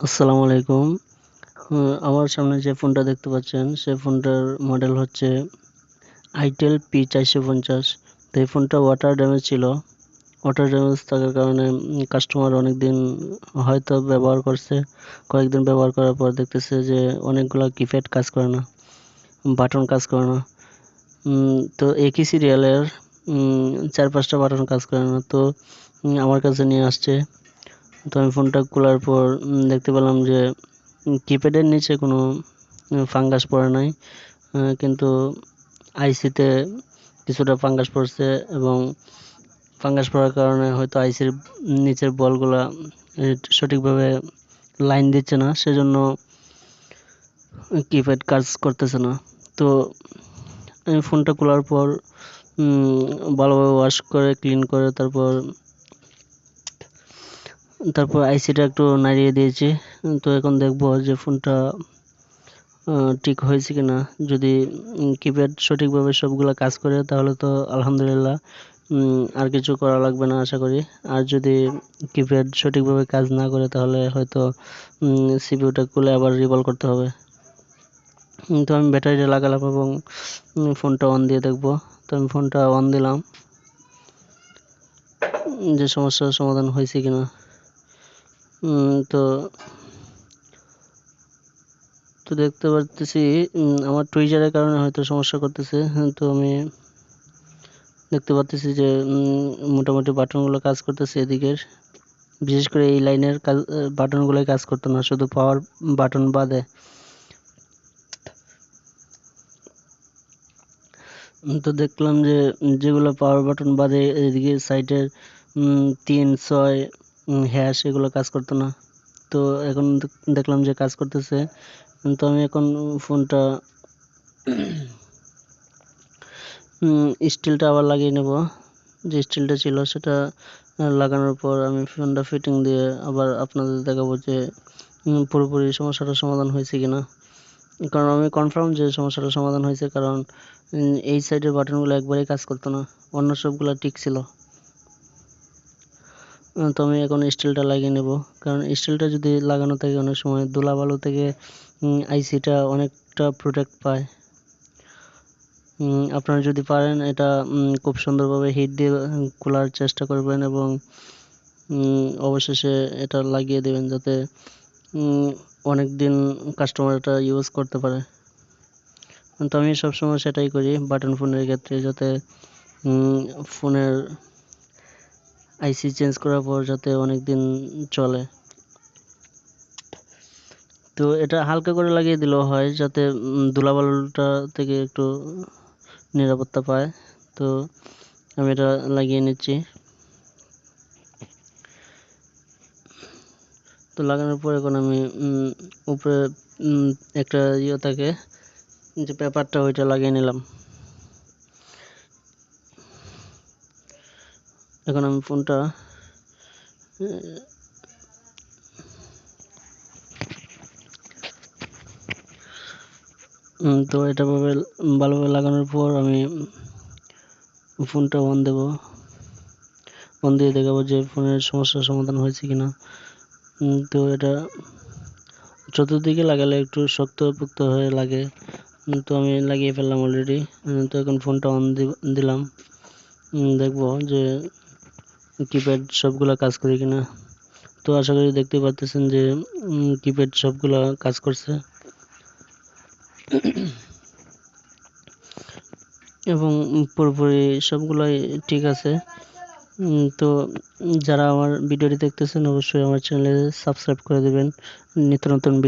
আসসালামু আলাইকুম। আমার সামনে যে ফোনটা দেখতে পাচ্ছেন, সে ফোনটার মডেল হচ্ছে আইটেল পি চারশো পঞ্চাশ। তো এই ফোনটা ওয়াটার ড্যামেজ ছিল। ওয়াটার ড্যামেজ থাকার কারণে কাস্টমার অনেক দিন হয়তো ব্যবহার করছে। কয়েকদিন ব্যবহার করার পর দেখতেছে যে অনেকগুলো কিপ্যাড কাজ করে না বাটন কাজ করে না। তো একই সিরিয়ালের চার পাঁচটা বাটন কাজ করে না। তো আমার কাছে নিয়ে আসছে। তো আমি ফোনটা খোলার পর দেখতে পেলাম যে কিপ্যাডের নিচে কোনো ফাঙ্গাস পড়ে নাই। কিন্তু আইসিতে কিছুটা ফাঙ্গাস পড়ছে এবং ফাঙ্গাস পড়ার কারণে হয়তো আইসির নিচের বলগুলা সঠিকভাবে লাইন দিচ্ছে না। সেজন্য কিপ্যাড কাজ করতেছে না। তো আমি ফোনটা খোলার পর ভালোভাবে ওয়াশ করে ক্লিন করে, তারপর তারপর আইসিটা একটু নাড়িয়ে দিয়েছি। তো এখন দেখব যে ফোনটা ঠিক হয়েছে কি না যদি কিপ্যাড সঠিকভাবে সবগুলো কাজ করে, তাহলে তো আলহামদুলিল্লাহ আর কিছু করা লাগবে না আশা করি। আর যদি কিপ্যাড সঠিকভাবে কাজ না করে, তাহলে হয়তো সিপিউটা খুলে আবার রিভল করতে হবে। তো আমি ব্যাটারিটা লাগালাম এবং ফোনটা অন দিয়ে দেখব। তো আমি ফোনটা অন দিলাম। যে সমস্যার সমাধান হয়েছে কিনা। তো তো দেখতে পারতেছি আমার টুইজারের কারণে হয়তো সমস্যা করতেছে। তো আমি দেখতে পাচ্তেছি যে মোটামুটি বাটনগুলো কাজ করতেছে এদিকের। বিশেষ করে এই লাইনের কাজ বাটনগুলোই কাজ করতো না, শুধু পাওয়ার বাটন বাদে। তো দেখলাম যে, যেগুলো পাওয়ার বাটন বাদে, এদিকে সাইডের তিন, ছয় হ্যাশ সেগুলো কাজ করতো না। তো এখন দেখলাম যে কাজ করতেছে। তো আমি এখন ফোনটা স্টিলটা আবার লাগিয়ে নেব। যে স্টিলটা ছিল সেটা লাগানোর পর আমি ফোনটা ফিটিং দিয়ে আবার আপনাদের দেখাবো যে পুরোপুরি সমস্যাটার সমাধান হয়েছে কিনা। কারণ আমি কনফার্ম যে সমস্যাটার সমাধান হয়েছে, কারণ এই সাইডের বাটনগুলো একবারেই কাজ করতো না। অন্য সবগুলো ঠিক ছিল। তো আমি এখন স্টিলটা লাগিয়ে নেব। কারণ স্টিলটা যদি লাগানো থাকে অনেক সময় ধুলাবালু থেকে আইসিটা অনেকটা প্রোটেক্ট পায়। আপনারা যদি পারেন এটা খুব সুন্দরভাবে হিট দিয়ে খোলার চেষ্টা করবেন এবং অবশেষে এটা লাগিয়ে দেবেন যাতে অনেক দিন কাস্টমার এটা ইউজ করতে পারে। তো আমি সবসময় সেটাই করি বাটন ফোনের ক্ষেত্রে যাতে ফোনের আইসি চেঞ্জ করার পর যাতে অনেক দিন চলে। তো এটা হালকা করে লাগিয়ে দিলেও হয়, যাতে ধুলাবালুটা থেকে একটু নিরাপত্তা পায়। তো আমি এটা লাগিয়ে নিচ্ছি। তো লাগানোর পর এখন আমি উপরে একটা ইয়ে থাকে, যে পেপারটা ওইটা লাগিয়ে নিলাম। এখন আমি ফোনটা তো এটা ভাবে ভালোভাবে লাগানোর পর আমি ফোনটা অন দেব। অন দিয়ে দেখাবো যে ফোনের সমস্যার সমাধান হয়েছে কিনা। তো এটা চতুর্দিকে লাগালে একটু শক্তপোক্ত হয়ে লাগে। তো আমি লাগিয়ে ফেললাম অলরেডি তো এখন ফোনটা অন দিলাম। দেখব যে কিপ্যাড সবগুলো কাজ করে কিনা? তো আশা করি দেখতে পাচ্ছেন যে কিপ্যাড সবগুলো কাজ করছে। এবং পুরোপুরি সবগুলোই ঠিক আছে। তো যারা আমার ভিডিওটি দেখতেছেন, অবশ্যই আমার চ্যানেলে সাবস্ক্রাইব করে দেবেন। নিত্য নতুন ভিডিও